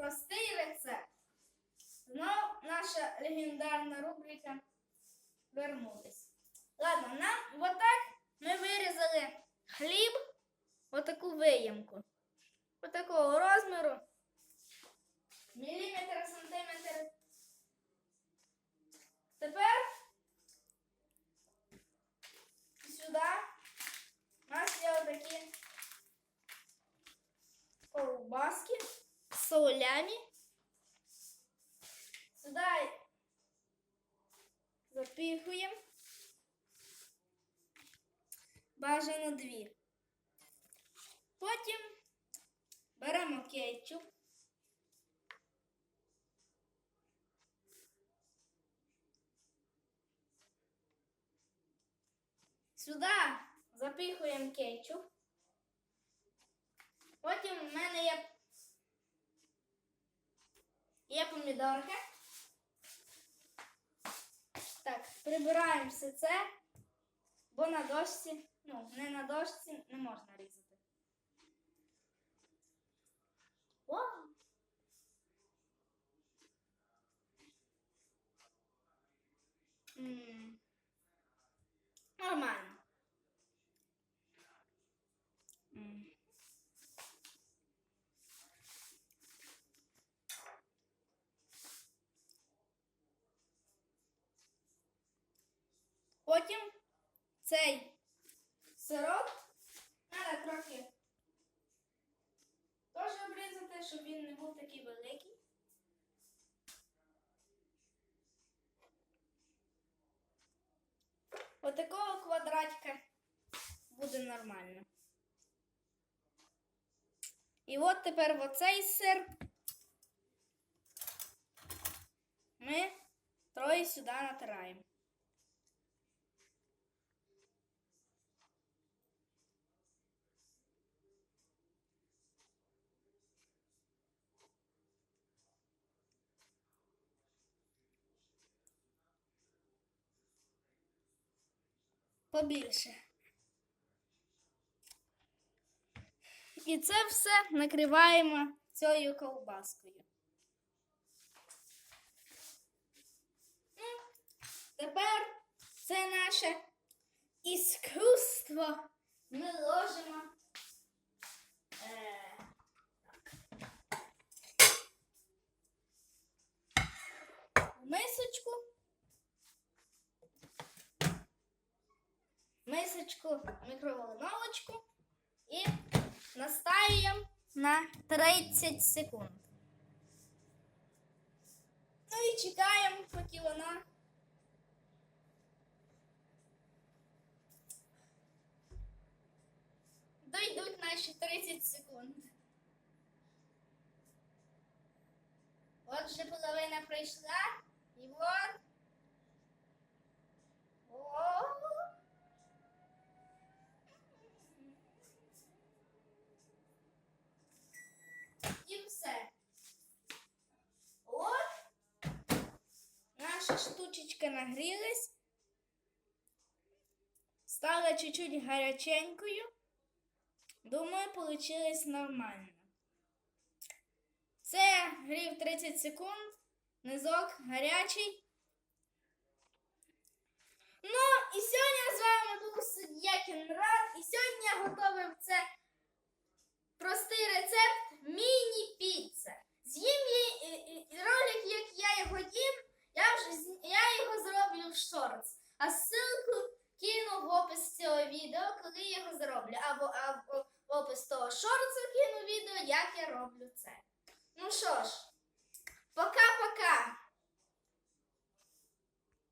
простий рецепт. Знов наша легендарна рубрика вернулась. Ладно, нам отак ми вирізали хліб, отаку виємку. Отакого розміру. Міліметр, сантиметр. Тепер сюди у нас є отакі ковбаски з солями. Сюди запихуємо. Бажано дві. Потім беремо кетчуп. Сюди запихуємо кетчуп. Потім в мене є, є помідорки. Так, прибираємо все це, бо на дошці, ну, не на дошці не можна різати. О! М, Нормально. М. Потім цей сироп треба трохи теж обрізати, щоб він не був такий великий. Отакого квадратика буде нормально. І от тепер оцей сир ми троє сюди натираємо. Побільше. І це все накриваємо цією ковбаскою. Тепер це наше іскусство. Ми ложимо. Е, так. В мисочку. Мисочку, мікроволновочку і настаюємо на 30 секунд. Ну і чекаємо, поки вона. Дойдуть наші 30 секунд. От вже половина пройшла. І от. О! І все. От наша штучечка нагрілась. Стала чуть-чуть гаряченькою. Думаю, получилось нормально. Це грів 30 секунд. Низок гарячий. Ну, і сьогодні з вами був суддя Кінрад. І сьогодні я готовив це простий рецепт міні-піца. З'їм я- і- і- і ролик, як я його їм, я вже з- я його зроблю в шортс. А ссылку кину в опис цього відео, коли я його зроблю. Або, або в опис закину відео, як я роблю це. Ну що ж, пока-пока.